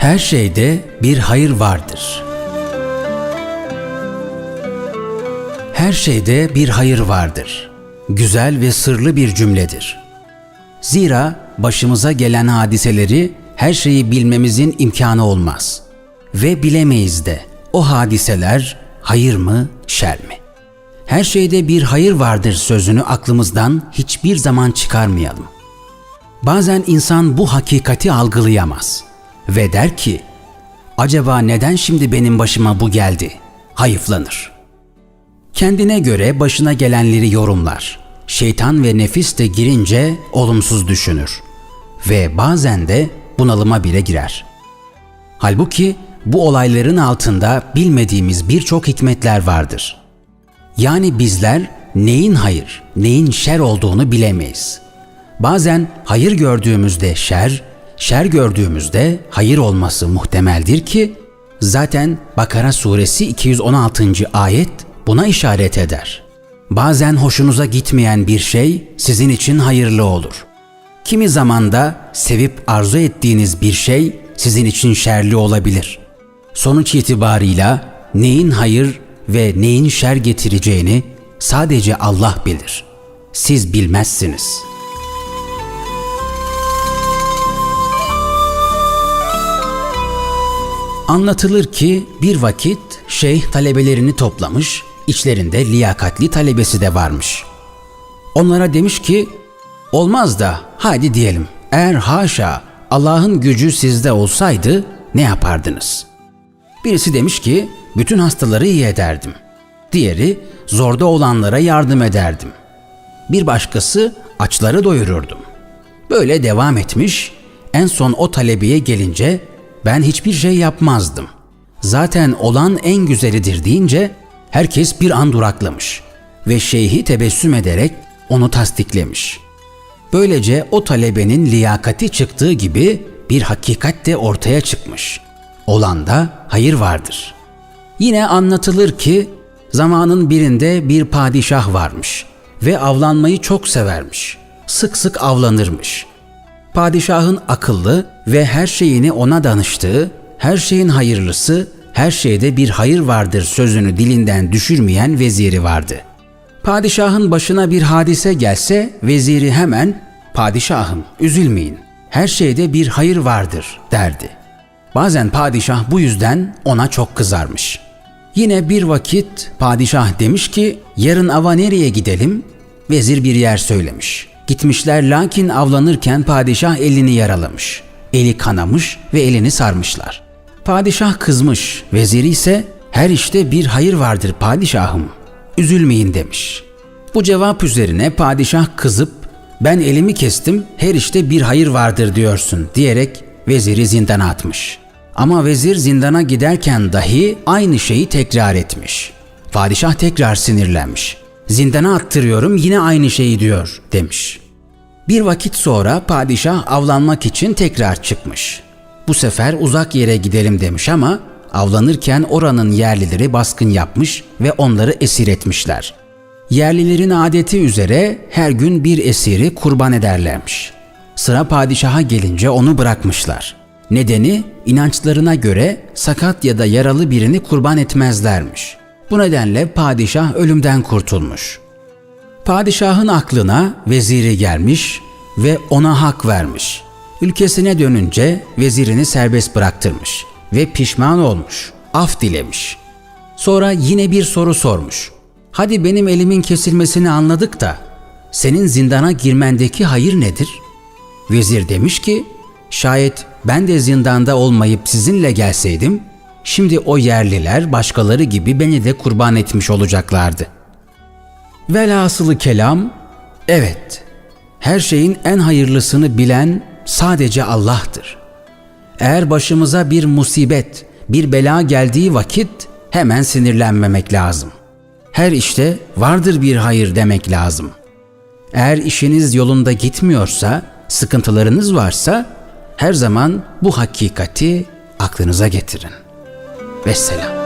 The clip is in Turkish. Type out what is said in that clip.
Her şeyde bir hayır vardır. Her şeyde bir hayır vardır. Güzel ve sırlı bir cümledir. Zira başımıza gelen hadiseleri her şeyi bilmemizin imkanı olmaz. Ve bilemeyiz de o hadiseler hayır mı, şer mi? Her şeyde bir hayır vardır sözünü aklımızdan hiçbir zaman çıkarmayalım. Bazen insan bu hakikati algılayamaz ve der ki, acaba neden şimdi benim başıma bu geldi? Hayıflanır. Kendine göre başına gelenleri yorumlar. Şeytan ve nefis de girince olumsuz düşünür ve bazen de bunalıma bile girer. Halbuki bu olayların altında bilmediğimiz birçok hikmetler vardır. Yani bizler neyin hayır, neyin şer olduğunu bilemeyiz. Bazen hayır gördüğümüzde şer, şer gördüğümüzde hayır olması muhtemeldir ki zaten Bakara suresi 216. ayet buna işaret eder. Bazen hoşunuza gitmeyen bir şey sizin için hayırlı olur. Kimi zamanda sevip arzu ettiğiniz bir şey sizin için şerli olabilir. Sonuç itibarıyla neyin hayır ve neyin şer getireceğini sadece Allah bilir. Siz bilmezsiniz. Anlatılır ki bir vakit şeyh talebelerini toplamış, içlerinde liyakatli talebesi de varmış. Onlara demiş ki, olmaz da hadi diyelim eğer haşa Allah'ın gücü sizde olsaydı ne yapardınız? Birisi demiş ki, bütün hastaları iyi ederdim. Diğeri, zorda olanlara yardım ederdim. Bir başkası, açları doyururdum. Böyle devam etmiş, en son o talebeye gelince ben hiçbir şey yapmazdım. Zaten olan en güzelidir deyince herkes bir an duraklamış ve şeyhi tebessüm ederek onu tasdiklemiş. Böylece o talebenin liyakati çıktığı gibi bir hakikat de ortaya çıkmış. Olanda hayır vardır. Yine anlatılır ki zamanın birinde bir padişah varmış ve avlanmayı çok severmiş. Sık sık avlanırmış. Padişahın akıllı ve her şeyini ona danıştığı, her şeyin hayırlısı, her şeyde bir hayır vardır sözünü dilinden düşürmeyen veziri vardı. Padişahın başına bir hadise gelse veziri hemen "Padişahım, üzülmeyin. Her şeyde bir hayır vardır." derdi. Bazen padişah bu yüzden ona çok kızarmış. Yine bir vakit padişah demiş ki yarın ava nereye gidelim? Vezir bir yer söylemiş. Gitmişler lakin avlanırken padişah elini yaralamış. Eli kanamış ve elini sarmışlar. Padişah kızmış, veziri ise her işte bir hayır vardır padişahım. Üzülmeyin demiş. Bu cevap üzerine padişah kızıp ben elimi kestim her işte bir hayır vardır diyorsun diyerek veziri zindana atmış. Ama vezir zindana giderken dahi aynı şeyi tekrar etmiş. Padişah tekrar sinirlenmiş. Zindana attırıyorum yine aynı şeyi diyor demiş. Bir vakit sonra padişah avlanmak için tekrar çıkmış. Bu sefer uzak yere gidelim demiş ama avlanırken oranın yerlileri baskın yapmış ve onları esir etmişler. Yerlilerin adeti üzere her gün bir esiri kurban ederlermiş. Sıra padişaha gelince onu bırakmışlar. Nedeni inançlarına göre sakat ya da yaralı birini kurban etmezlermiş. Bu nedenle padişah ölümden kurtulmuş. Padişahın aklına veziri gelmiş ve ona hak vermiş. Ülkesine dönünce vezirini serbest bıraktırmış ve pişman olmuş, af dilemiş. Sonra yine bir soru sormuş. Hadi benim elimin kesilmesini anladık da senin zindana girmendeki hayır nedir? Vezir demiş ki, şayet ben de zindanda olmayıp sizinle gelseydim, şimdi o yerliler başkaları gibi beni de kurban etmiş olacaklardı. Velhasılı kelam, evet, her şeyin en hayırlısını bilen sadece Allah'tır. Eğer başımıza bir musibet, bir bela geldiği vakit hemen sinirlenmemek lazım. Her işte vardır bir hayır demek lazım. Eğer işiniz yolunda gitmiyorsa, sıkıntılarınız varsa her zaman bu hakikati aklınıza getirin. Vesselam.